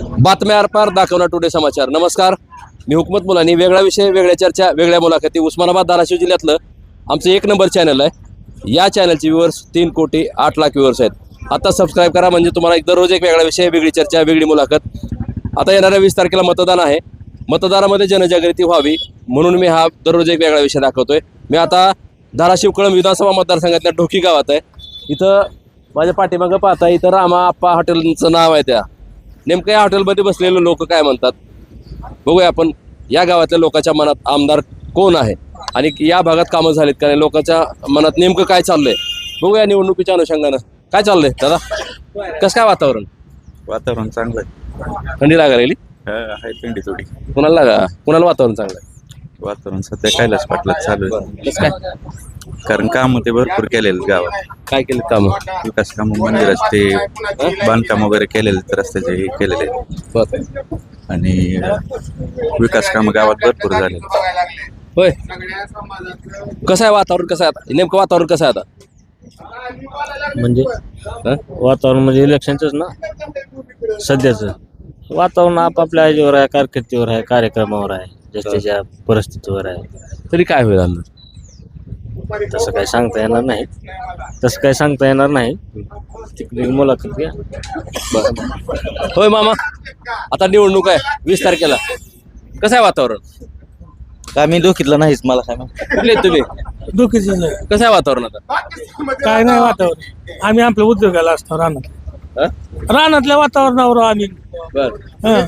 बातम्या पार दाखवणार टुडे समाचार. नमस्कार. मी हुकमत मुलांनी. वेगळा विषय वेगळ्या चर्चा वेगळ्या मुलाखती. उस्मानाबाद धाराशिव जिल्ह्यातलं आमचं एक नंबर चॅनल आहे. या चॅनलचे व्ह्युअर्स तीन कोटी आठ लाख व्ह्युअर्स आहेत. आता सबस्क्राईब करा म्हणजे तुम्हाला एक दररोज एक वेगळा विषय वेगळी चर्चा वेगळी मुलाखत. आता येणाऱ्या वीस तारखेला मतदान आहे. मतदानामध्ये जनजागृती व्हावी म्हणून मी हा दररोज एक वेगळा विषय दाखवतोय. मी आता धाराशिव कळम विधानसभा मतदारसंघातल्या ढोकी गावात आहे. इथं माझ्या पाठीमागं पाहता इथं रामा आप्पा हॉटेलचं नाव आहे त्या. नेमकं या हॉटेलमध्ये बसलेले लोक काय म्हणतात? बघूया आपण. या गावातल्या लोकांच्या मनात आमदार कोण आहे? आणि या भागात कामं झालीत का नाही? लोकांच्या मनात नेमकं काय चाललंय? बघूया निवडणुकीच्या अनुषंगानं. काय चाललंय दादा? कसं काय वातावरण? वातावरण चांगलं आहे थंडी लागायला? लागली हा, आहे थंडी थोडी. कुणाला लागा कुणाला वातावरण चांगलं आहे वातावरण सध्या कैलास पाटलाच चालू आहे. कसं काय? कारण काम ते भरपूर केलेले गावात. काय केलं कामं? विकास काम मंदिराचे ते बांधकाम वगैरे केलेले रस्त्याचे हे केलेले. आणि विकास काम गावात भरपूर झाले. होय. कसं आहे वातावरण कसं आहे आता? नेमकं वातावरण कसं आहे आता? म्हणजे? हं? वातावरण म्हणजे इलेक्शनचंच ना? सध्याचं. वातावरण आपापल्या ह्याच्यावर आहे कारकिर्दीवर आहे कार्यक्रमावर आहे ज्याच्या त्याच्या परिस्थितीवर आहे. तरी काय होईल अंदाज? तसं काही सांगता येणार नाही. तसं काही सांगता येणार नाही. तिकडे मुलाखत घ्या. बरं. होय मामा. आता निवडणूक आहे. वीस तारखेला. कसं आहे वातावरण? काय मी डोकीतलं नाहीच मला काय माहीत. कुठले आहेत तुम्ही? डोकीचं कसं आहे वातावरण आता? काय नाही वातावरण. आम्ही आपल्या उद्योगाला असतो रानात. हं? रानातल्या वातावरणावर आम्ही. बर. हं.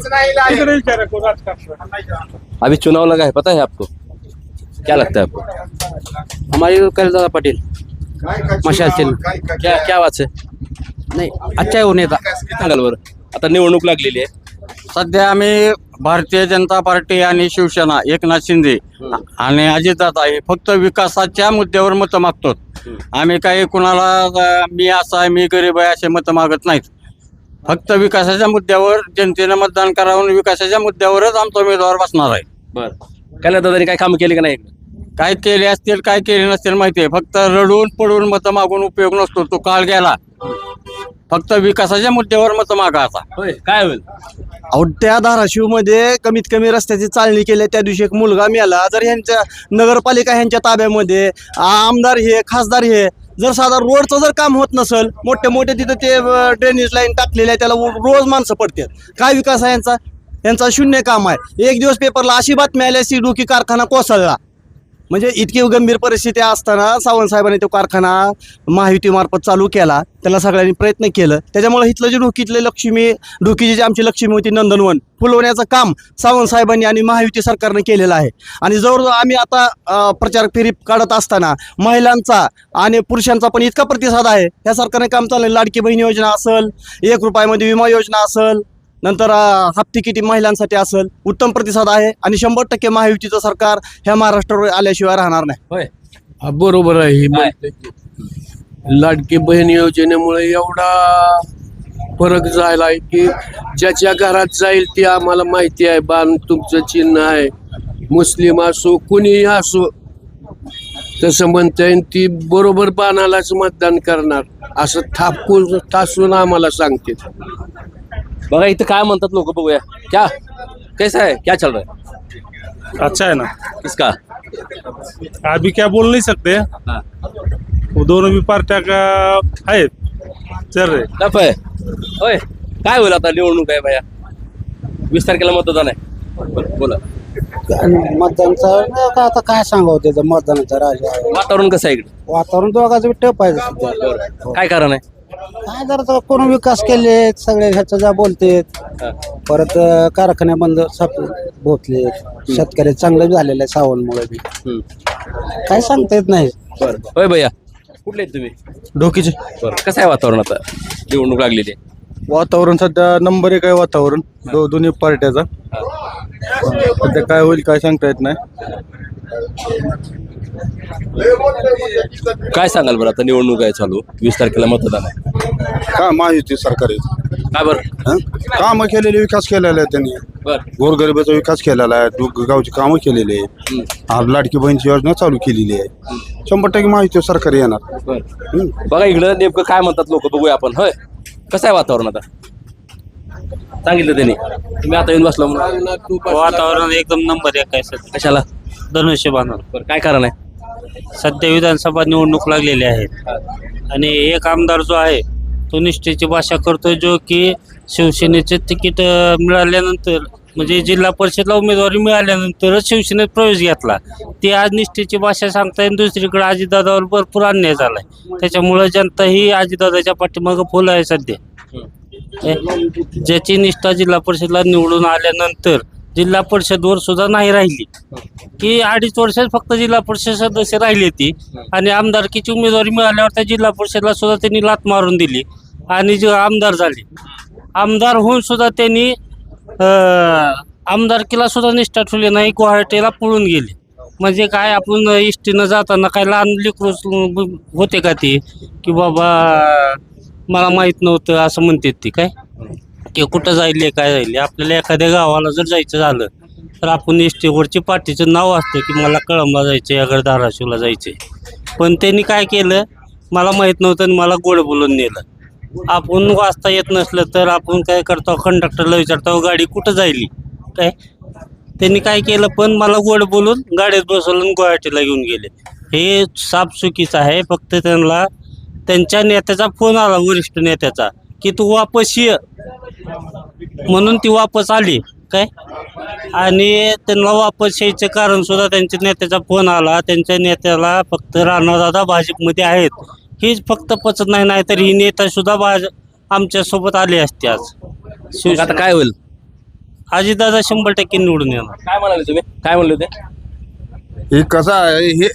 तिकडे विचारा करू राजकारण अभी चुनाव लगा है पता है आपको? क्या लगता है आपको? हमारे दादा पटेल। मशाल चिन्ह। क्या क्या बात है? नाही अच्छा आहे हो नेता। सांगाल बरं आता निवडणूक लागलेली आहे. सध्या आम्ही भारतीय जनता पार्टी आणि शिवसेना एकनाथ शिंदे आणि अजितदादा हे फक्त विकासाच्या मुद्द्यावर मतं मागतो आम्ही काही कुणाला अं, मी असा आहे मी गरीब आहे असे मतं मागत नाहीत. फक्त विकासाच्या मुद्द्यावर जनतेनं मतदान करावं आणि विकासाच्या मुद्द्यावरच आमचा उमेदवार बसणार आहे. बर. काय दादानी काय काम केले का नाही? काय केले असतील काय केले नसतील माहिती आहे फक्त रडून पडून मतं मागून उपयोग नसतो तो काळ गेला. फक्त विकासाच्या मुद्द्यावर मतं मागा आता. होय काय होईल? अहो त्या धाराशिवमध्ये कमीत कमी रस्त्याची चालणी केली त्या दिवशी एक मुलगा मेला. जर ह्यांच्या नगरपालिका ह्यांच्या ताब्यामध्ये आमदार हे खासदार हे जर साधा रोडचं जर काम होत नसेल मोठे मोठे तिथं ते ड्रेनेज लाईन टाकलेले आहे त्याला रोज माणसं पडतात. काय विकास आहे यांचा? यांचा शून्य काम आहे. एक दिवस पेपरला अशी बातमी आली सी डोकी कारखाना कोसळला. म्हणजे इतकी गंभीर परिस्थिती असताना सावंत साहेबांनी तो कारखाना महायुतीमार्फत चालू केला. त्याला सगळ्यांनी प्रयत्न केलं. त्याच्यामुळे इथलं जे ढोकीतले लक्ष्मी डोकीची जी आमची लक्ष्मी होती नंदनवन फुलवण्याचं काम सावंत साहेबांनी आणि महायुती सरकारनं केलेलं आहे. आणि जवळजवळ आम्ही आता प्रचार फेरी काढत असताना महिलांचा आणि पुरुषांचा पण इतका प्रतिसाद आहे. या सरकारने काम चाललं लाडकी बहीण योजना असेल एक रुपयामध्ये विमा योजना असेल नंतर अं, हाफ तिकिटी महिलांसाठी असेल उत्तम प्रतिसाद आहे आणि शंभर टक्के महायुतीचं सरकार ह्या महाराष्ट्रावर आल्याशिवाय राहणार नाही होय हा, बरोबर आहे हे काय? म्हणते की. लाडकी बहीण योजनेमुळे एवढा फरक झाला आहे की ज्याच्या घरात जाईल ते आम्हाला माहिती आहे बाण तुमचं चिन्ह आहे मुस्लिम असो कुणीही असो तसं म्हणता येईल ती बरोबर बाणालाच मतदान करणार असं थापकून ठासून आम्हाला सांगते बघा इथं काय म्हणतात लोक बघूया. क्या? कैसा है? क्या चल रहा है? अच्छा है ना? किसका? अभी क्या बोल नहीं सकते। हाँ। वो दोनों भी पार्टियां का है चल रहे। टफ आहे होय काय होईल आता निवडणूक आहे भैया? वीस तारखेला मतदान आहे. बरं, बोला. मतदानचं आता काय सांगावं त्याचं? मतदानाचं राजा आहे. वातावरण कसं आहे इकडे? वातावरण दोघांचं बी टप आहे सध्या. काय कारण आहे? काय जर कोण विकास केले सगळे ह्याचं ज्या बोलते परत अं, कारखाने बंद सप बोतले शेतकरी चांगलं झालेलं आहे सावनमुळे बी. काय सांगता येत नाही. बरं होय भैया. कुठले आहेत तुम्ही? डोकीचे बरं कसं आहे वातावरण आता? निवडणूक लागलेली आहे. वातावरण सध्या नंबर एक आहे वातावरण. दो दोन्ही पार्ट्याचा. सध्या काय होईल काय सांगता येत नाही. काय सांगाल बरं आता निवडणूक आहे चालू? वीस तारखेला मतदान आहे. काय महायुती सरकार? आहे काय बरं कामं केलेले विकास केलेला आहे त्यांनी. बरं. गोरगरिबाचा विकास केलेला आहे दु- गावची कामं केलेली आहे. आज लाडकी बहीणची योजना चालू केलेली आहे. शंभर टक्के महायुती सरकार येणार. बरं. बघा इकडं नेमकं काय म्हणतात लोक बघूया आपण. होय. कसं आहे वातावरण आता? सांगितलं त्यांनी. तुम्ही आता येऊन बसला म्हणून. वातावरण एकदम नंबर एक आहे सध्या. कशाला? धनुष्यबाणावर बरं काय कारण आहे? सध्या विधानसभा निवडणूक लागलेली आहेत आणि एक आमदार जो आहे तो निष्ठेची भाषा करतोय जो की शिवसेनेचे तिकीट अं, मिळाल्यानंतर म्हणजे जिल्हा परिषदला उमेदवारी मिळाल्यानंतरच शिवसेनेत प्रवेश घेतला. ते आज निष्ठेची भाषा सांगताय आणि दुसरीकडे अजितदादावर भरपूर अन्याय झालाय. त्याच्यामुळे जनता ही अजितदादाच्या पाठीमागं फुल आहे सध्या. ज्याची निष्ठा जिल्हा परिषदला निवडून आल्यानंतर जिल्हा परिषदवर सुद्धा नाही राहिली. की अडीच वर्षात फक्त जिल्हा परिषद सदस्य राहिली ती. आणि आमदारकीची उमेदवारी मिळाल्यावर त्या जिल्हा परिषदला सुद्धा त्यांनी लात मारून दिली. आणि जे आमदार झाले. आमदार होऊन सुद्धा त्यांनी आमदारकीला सुद्धा निष्ठा ठेवली नाही गुवाहाटीला पळून गेले. म्हणजे काय आपण इष्टीनं जाताना काय लहान लेकरू होते का ते? की बाबा मला माहीत नव्हतं असं म्हणतात ती काय? की कुठं जायले काय जायले? आपल्याला एखाद्या गावाला जर जायचं झालं तर आपण एस टीवरची पार्टीचं नाव असतं की मला कळंबला जायचं आहे अगर धाराशिवला जायचं आहे पण त्यांनी काय केलं? मला माहीत नव्हतं आणि मला गोड बोलून नेलं. आपण वाचता येत नसलं तर आपण काय करतो? कंडक्टरला विचारतो गाडी कुठं जायली? काय? त्यांनी काय केलं? पण मला गोड बोलून गाडीत बसवलं गुवाहाटीला घेऊन गेले. हे साफ चुकीचं आहे फक्त त्यांना त्यांच्या नेत्याचा फोन आला वरिष्ठ नेत्याचा की तू वापस ये. म्हणून ती वापस आली. काय? आणि त्यांना वापस यायचं कारण सुद्धा त्यांच्या नेत्याचा फोन आला. त्यांच्या नेत्याला फक्त राणादादा भाजपमध्ये आहेत. हेच फक्त पचत नाही नाही तर ही नेता सुद्धा भाज आमच्यासोबत आले असते आज. मग आता काय होईल? अजितदादा शंभर टक्के निवडून येणार. काय म्हणाले तुम्ही? काय म्हणले होते? हे कसं आहे हे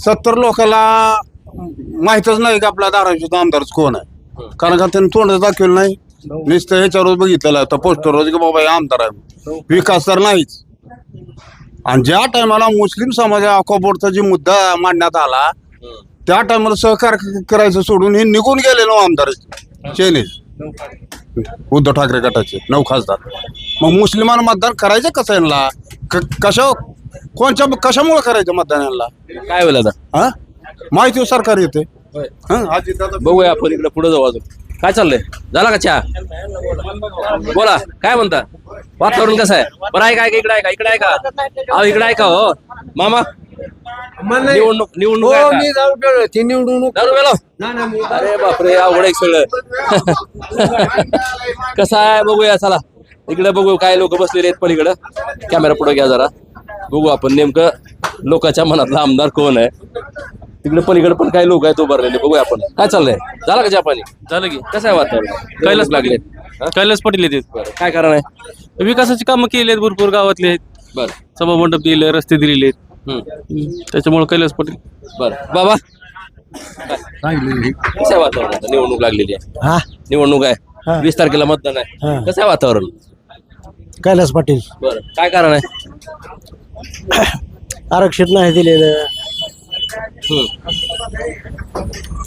सत्तर लोकांना माहीतच नाही की आपल्या धाराशिवचा आमदारच कोण आहे? कारण का त्यांनी तोंड दाखवलं नाही. नुसतं ह्याच्यावर बघितलेलं आहे. पोस्टरवर की बाबा हे आमदार आहे. विकास तर नाहीच. आणि ज्या टायमाला मुस्लिम समाजा बोर्डचा जे मुद्दा मांडण्यात आला त्या टायमाला सहकार्य करायचं सोडून हे निघून गेले नऊ आमदार. चेनेज. उद्धव ठाकरे गटाचे नऊ खासदार. मग मुस्लिमांना मतदान करायचं कसं यांना? क- कशा कोणच्या कशामुळे करायचं मतदान यांना? काय होईल आता? हा? माहिती सरकार येते. हं, बघूया आपण इकडे पुढे जाऊ अजून. काय चाललंय? झाला का चहा? बोला काय म्हणता? वातावरण कसं आहे? बरं आहे काय इकडे आहे का? इकडे आहे का? अहो इकडे आहे का हो? मामा निवडणूक निवडणूक आहे का? दारू प्यालो? अरे बापरे अवघड आहे सगळं. कसं आहे? बघूया चला. इकडे बघू काय लोक बसलेले आहेत पलीकडं कॅमेरा पुढे घ्या जरा. बघू आपण नेमकं लोकांच्या मनातला आमदार कोण आहे. तिकडे पलीकडे पण काही लोक आहेत उभारलेले बघूया आपण. काय चाललंय? झालं का पाणी? झालं की. कसं आहे वातावरण? कैलास लागले कैलास पाटील येतात. काय कारण आहे? विकासाची कामं केली आहेत भरपूर गावातले आहेत. बर. सभा मंडप दिले रस्ते दिलेले आहेत. हम्म. त्याच्यामुळे कैलास पाटील. बर. बाबा? कसं आहे वातावरण? आता निवडणूक लागलेली आहे. हा? निवडणूक आहे. वीस तारखेला मतदान आहे. हा. कसं आहे वातावरण? कैलास पाटील. बर. काय कारण आहे? आरक्षित नाही दिलेलं.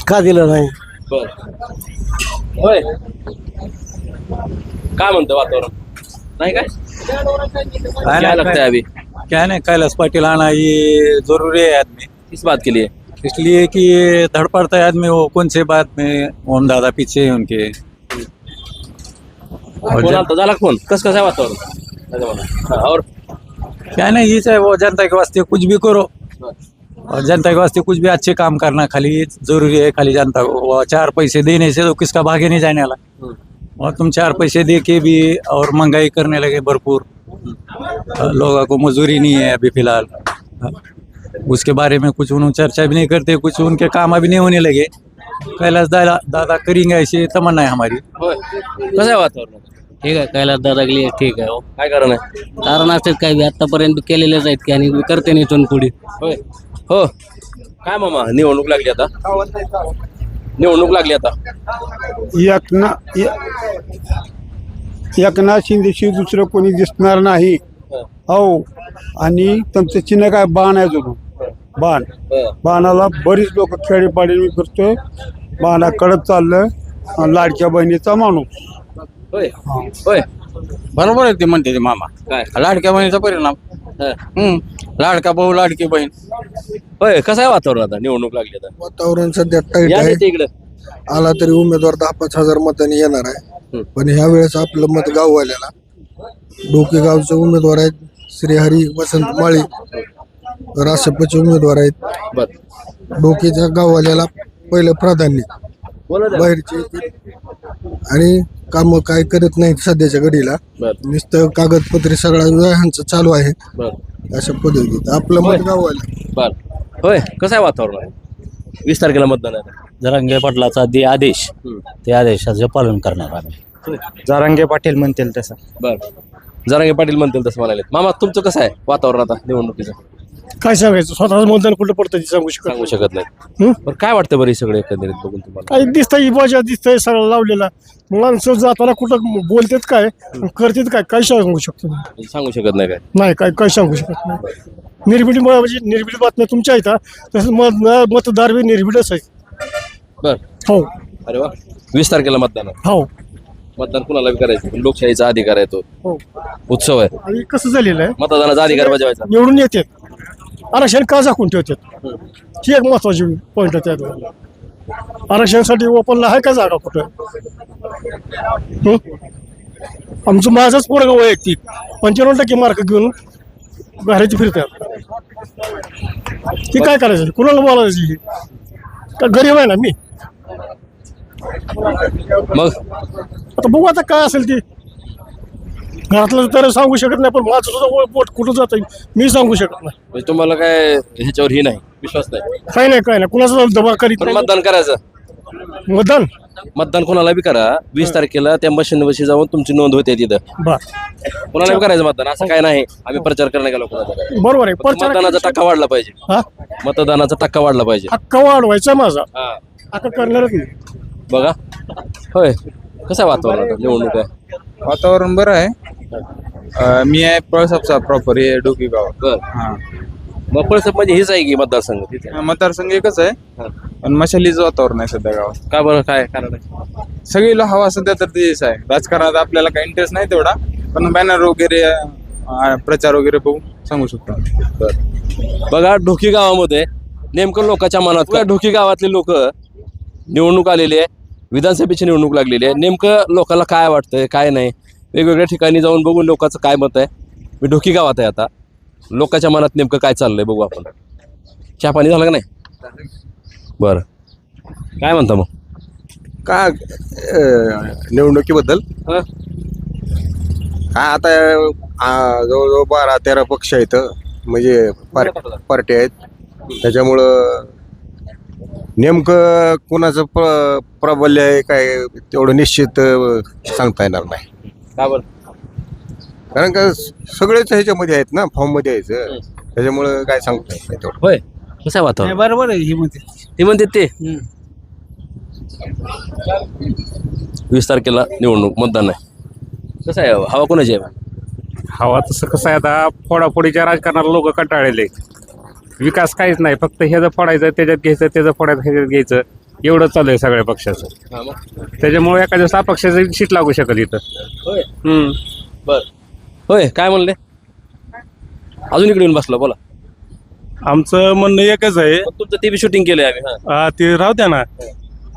का दिलं नाही? बर. होय. काय म्हणतं वातावरण? नाही काय? काय लगता है अभी क्या नहीं कैलाश पाटिल आना ये ज़रूरी है आदमी. किस बात के लिए इसलिए कि ये धड़ पड़ता है आदमी वो कौन से बात में ओम दादा पीछे है उनके. और फ़ोन जन, आलता? झाला फ़ोन? कस कसं आहे वातावरण? नाही म्हणा. हा, और? क्या नहीं ये चाहे वो जनता के वास्ते कुछ भी करो. और जनता के वास्ते कुछ भी अच्छे काम करना खाली ज़रूरी है खाली जनता को। चार पैसे देने से तो किसका भागे नहीं जाने वाला। और तुम चार पैसे दे के भी और महँगाई करने लगे भरपूर। लोगों को मजदूरी नहीं है अभी फ़िलहाल। उसके बारे में कुछ उन्होंने चर्चा भी नहीं करते कुछ उनके काम अभी नहीं होने लगे। कैलाश दादा दादा करेंगे ऐसी तमन्ना है हमारी। कसं आहे वातावरण? ठीक आहे कैलास दादा गेली ठीक आहे. हो काय कारण आहे? कारण असतात काही बी आतापर्यंत केलेलेच आहेत की आणि करते नाही इथून पुढे. होय. हो. काय मामा निवडणूक लागली आता? निवडणूक लागली आता. एकना एकनाथ शिंदेशी दुसरं कोणी दिसणार नाही. हो. आणि त्यांचं चिन्ह काय? बाण आहे जणू बाण. हं. बाणाला बरीच लोक खेळीपाडी मी फिरतोय. बाणाकडं चाललं. आणि लाडक्या बहिणीचा माणूस. होय. होय. बरोबर आहे ते म्हणते ते मामा. काय? लाडक्या बहिणीचा परिणाम. हम्म. लाडका भाऊ लाडकी बहीण. होय कसं आहे वातावरण आता? निवडणूक लागली आता. वातावरण सध्या टाईट या नेते इकडे आला तरी उमेदवार दहा पाच हजार मतांनी येणार आहे. पण ह्या वेळेस आपलं मत गाववाल्याला. डोके गावचे उमेदवार आहेत. श्रीहरी वसंत माळी राष्ट्रपती उमेदवार आहेत. बर. डोकेच्या गाववाल्याला पहिलं प्राधान्य. बाहेरचे आणि काम काय करत नाहीत सध्याच्या घडीला. बर. नुसतं कागदपत्रे सगळा ह्यांचं चालू आहे. बर. अशा पद्धतीत. आपलं मत बर. होय. कसं आहे वातावरण आहे? वीस तारखेला मतदान आहे. जरांगे पाटलाचा दे आदेश. ते आदेशाचे पालन करणार आम्ही. जारांगे पाटील म्हणतील तसं. बर. जरांगे पाटील म्हणतील तसं म्हणाले मामा तुमचं कसं आहे वातावरण आता निवडणुकीचं? काय सांगायचं? स्वतःच मतदान कुठं पडतं ते सांगू शकत सांगू शकत नाही. पण काय वाटतं बरं हे सगळं एकंदरीत बघून तुम्हाला? काही दिसतंय बाजा दिसतंय सगळं लावलेला. माणसं जाताना कुठं बोलतात काय करतात काय काय सांगू शकतो म्हणजे सांगू शकत नाही काय? नाही काय काय सांगू शकत नाही. निर्भीड म्हणजे निर्भीड बातम्या तुमच्या आहेत हा. तसं मत मतदार बी निर्भीडच आहेत. बर. हो. अरे वा. वीस तारखेला मतदान आहे. हो. मतदान कुणाला बी करायचं? पण लोकशाहीचा अधिकार आहे तो. हो. उत्सव आहे. आणि कसं झालेलं आहे? मतदानाचा अधिकार बजावायचा. निवडून येतात. आरक्षण का झाकून ठेवतात? ही एक महत्वाची पॉईंट आहे त्यात. आरक्षणासाठी ओपनला आहे का जागा कुठं? आमचं माझंच पोरग वैयक्तिक. पंच्याण्णव टक्के मार्क घेऊन घराची फिरतात. ती काय करायचं? कुणाला बोलायची का गरीब आहे ना मी? मग? आता बघू आता काय असेल ते. घरातलं तर सांगू शकत नाही पण माझं सुद्धा पोट कुठं जात मी सांगू शकत नाही. म्हणजे तुम्हाला काय ह्याच्यावर ही नाही विश्वास नाही? काही नाही काय नाही. कुणाचा दबा करीत पण नाही. मतदान करायचं. मतदान? मतदान कोणाला बी करा. वीस तारखेला त्या मशीन बशी जाऊन तुमची नोंद होते तिथं. बर. कोणाला बी करायचं मतदान असं काय नाही. आम्ही प्रचार करणार गेलो कोणाचा बरोबर आहे. फक्त मतदानाचा टक्का वाढला पाहिजे. हा? मतदानाचा टक्का वाढला पाहिजे. हक्क वाढवायचा माझा. हा. आता करणारच नाही. बघा. होय. कसं आहे वातावरण आता? निवडणूक आहे? वातावरण बरं आहे. मी आहे पळसापचा प्रॉपर हे डोकी गाव बर. हा. मग पळसप म्हणजे हेच आहे की मतदारसंघ तिथे? मतदारसंघ एकच आहे. पण मशालीचं वातावरण आहे सध्या गावात. का बरं? काय कारण आहे? सगळीला हवा सध्या तर तेच आहे. राजकारणात आपल्याला काही इंटरेस्ट नाही तेवढा. पण बॅनर वगैरे अं, प्रचार वगैरे बघून सांगू शकतो बघा ढोकी गावामध्ये नेमकं लोकांच्या मनात काय? ढोकी गावातले लोक निवडणूक आलेली आहे. विधानसभेची निवडणूक लागलेली आहे. नेमकं लोकांना काय वाटतंय काय नाही? वेगवेगळ्या ठिकाणी जाऊन बघून लोकांचं काय मत आहे. मी ढोकी गावात आहे आता. लोकांच्या मनात नेमकं काय चाललंय बघू आपण. चहा पाणी झालं का नाही? बरं. काय म्हणता मग? का निवडणुकीबद्दल? हा? हा आता आ, जवळजवळ बारा तेरा पक्ष आहेत म्हणजे पार- पार्टी आहेत. त्याच्यामुळं नेमकं कुणाचं प्र प्राबल्य आहे काय तेवढं निश्चित अ, सांगता येणार नाही. का बरं? कारण का सगळेच ह्याच्यामध्ये आहेत ना फॉर्ममध्ये यायचं त्याच्यामुळं काय सांगता येत नाही तेवढं. होय. कसं आहे वातावरण? बरोबर आहे ही म्हणते हे म्हणते ते? वीस तारखेला निवडणूक मतदान आहे. कसं आहे हवा कोणाची आहे? हवा तसं कसं आहे आता फोडाफोडीच्या राजकारणाला लोक कंटाळलेले विकास काहीच नाही फक्त ह्याचं फोडायचं त्याच्यात घ्यायचं त्याचं फोडायचं ह्याच्यात घ्यायचं. एवढं चालू आहे सगळ्या पक्षाचं. हा मग? त्याच्यामुळे एखाद्या अपक्षाचं सीट लागू शकत इथं. होय? हम्म. बर. होय काय म्हणले? अजून इकडे येऊन बसला बोला. आमचं म्हणणं एकच आहे. तुमचं ते बी शूटिंग केलंय आम्ही हा. आ, ते राहू द्या ना.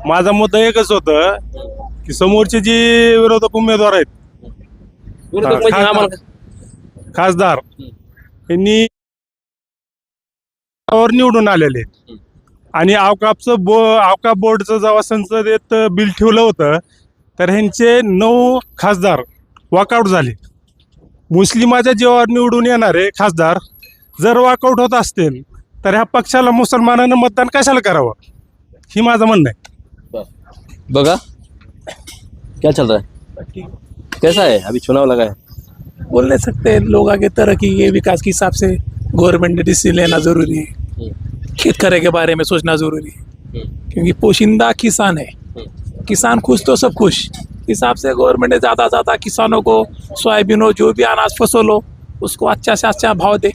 माझा मुद्दा एकच होतं की समोरचे जे विरोधक उमेदवार आहेत विरोधक म्हणजे खासदार. आम्हाला खासदार. यांनी वर निवडून आलेले आहेत. आणि अवकापचं बो अवकाप बोर्डचं जेव्हा संसदेत बिल ठेवलं होतं तर ह्यांचे नऊ खासदार वॉकआउट झाले. मुस्लिमाच्या जीवावर निवडून येणारे खासदार जर वॉकआउट होत असतील तर ह्या पक्षाला मुसलमानानं मतदान कशाला करावं? ही माझं म्हणणं आहे. बघा. क्या चल रहा है कैसा है अभी चुनाव लगा है बोल नहीं सकते लोग आगे तरक्की के विकास के हिसाब से गवर्नमेंट ने डिसीजन लेना जरूरी है। खेत करे के बारे में सोचना जरूरी है। क्योंकि पोशिंदा किसान है। किसान खुश तो सब खुश। हिसाब से गवर्नमेंट ने ज़्यादा ज़्यादा किसानों को सोयाबीन हो जो भी अनाज फसल हो उसको अच्छा से अच्छा भाव दे।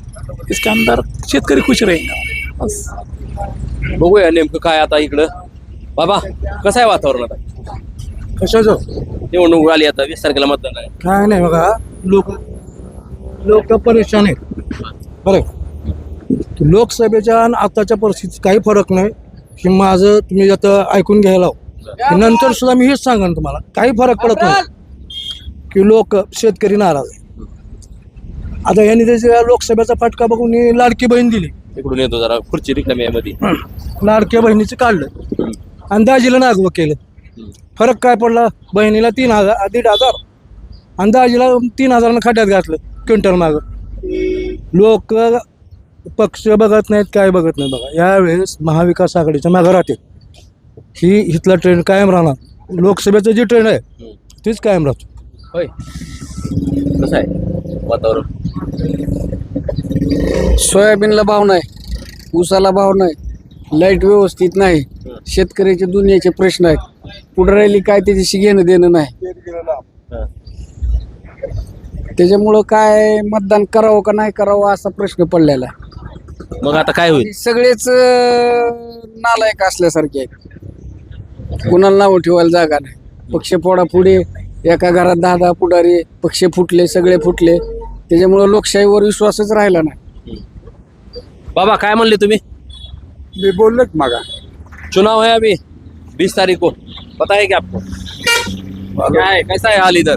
इसके अंदर शेतकरी खुश रहेगा। बस। बघूया नेमकं काय आता इकडं। बाबा कसं आहे वातावरण आता? कशाचं? निवडणूक आली आता वीस तारखेला मतदान आहे. काय नाही बघा लोक लोक परेशान आहेत. बरं. लोकसभेच्या आणि आताच्या परिस्थितीत काही फरक नाही. की माझं तुम्ही आता ऐकून घ्यायला. नंतर सुद्धा मी हेच सांगेन तुम्हाला. काही फरक पडत नाही. की लोक शेतकरी नाराज आहे. आता यांनी त्याच्या लोकसभेचा फटका बघून ही लाडकी बहीण दिली. इकडून येतो जरा खुर्ची रिकामी आहे मध्ये. लाडक्या बहिणीचं काढलं. आणि दाजीला नागवं केलं. फरक काय पडला? बहिणीला तीन हजार दीड हजार. आणि दाजीला तीन हजारानं खड्ड्यात घातलं क्विंटल माग. लोक पक्ष बघत नाहीत काय बघत नाही बघा. यावेळेस महाविकास आघाडीच्या मागं राहते ही इथला ट्रेंड कायम राहणार. लोकसभेचं जे ट्रेंड आहे तेच कायम राहतो. होय. कसं आहे वातावरण? सोयाबीनला भाव नाही ऊसाला भाव नाही लाइट व्यवस्थित नाही शेतकऱ्याचे दुनियाचे प्रश्न आहेत. पुढे राहिली काय त्याच्याशी घेणं देणं नाही. त्याच्यामुळं काय मतदान करावं का नाही करावं असा प्रश्न पडलेला आहे. मग आता काय होईल? सगळेच अं, नालायक असल्यासारखे आहेत. कुणाला नावं ठेवायला जागा नाही. पक्ष फोडाफुडी एका घरात दहा दहा पुढारी पक्ष फुटले सगळे फुटले. त्याच्यामुळं लोकशाहीवर विश्वासच राहिला नाही. बाबा काय म्हणले तुम्ही? मी बोललो मागा. चुनाव है अभी बीस तारीख को पता है क्या आपको? क्या है कैसा है हाल इधर?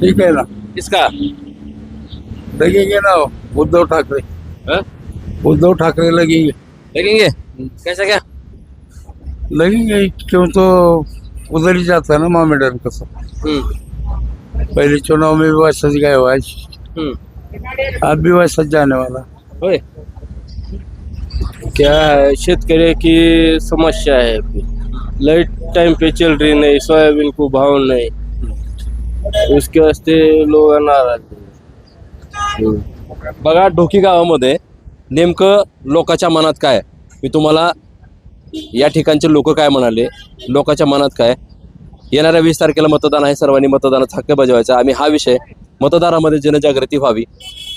ठीक आहे ना. किसका? लगेंगे ना उद्धव ठाकरे. हाँ? उद्धव ठाकरे लगेंगे। लगेंगे? कैसा क्या? लगेंगे क्यों तो उधर ही जाता है ना मामेडन का सब। हम्म, पहले चुनाव में भी वैसा ही हुआ है। हम्म. अब भी वैसा जाने वाला होय क्या है? शेतकरी की समस्या है अभी। लाइट टाइम पे चल रही नहीं सोयाबीन को भाव नहीं। उसके वास्ते लोग नाराज़ हैं. बघा ढोकी गावामध्ये नेमकं लोकांच्या मनात काय मी तुम्हाला या ठिकाणचे लोक काय म्हणाले? लोकांच्या मनात काय येणाऱ्या वीस तारखेला मतदान आहे सर्वांनी मतदानाचा हक्क बजावायचा. आम्ही हा विषय मतदारामध्ये जनजागृती व्हावी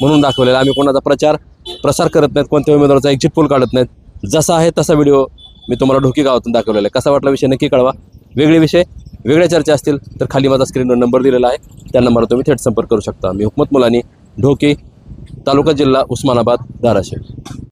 म्हणून दाखवलेला आम्ही कोणाचा प्रचार प्रसार करत नाहीत कोणत्या उमेदवाराचा एक्झिट पोल काढत नाहीत. जसा आहे तसा व्हिडिओ मी तुम्हाला ढोकी गावातून दाखवलेला आहे. कसा वाटला विषय नक्की कळवा. वेगळे विषय वेगळ्या चर्चा असतील तर खाली माझा स्क्रीनवर नंबर दिलेला आहे. त्या नंबरवर तुम्ही थेट संपर्क करू शकता. मी हुकमत मुलानी ढोकी तालुका जिल्हा उस्मानाबाद धाराशिव.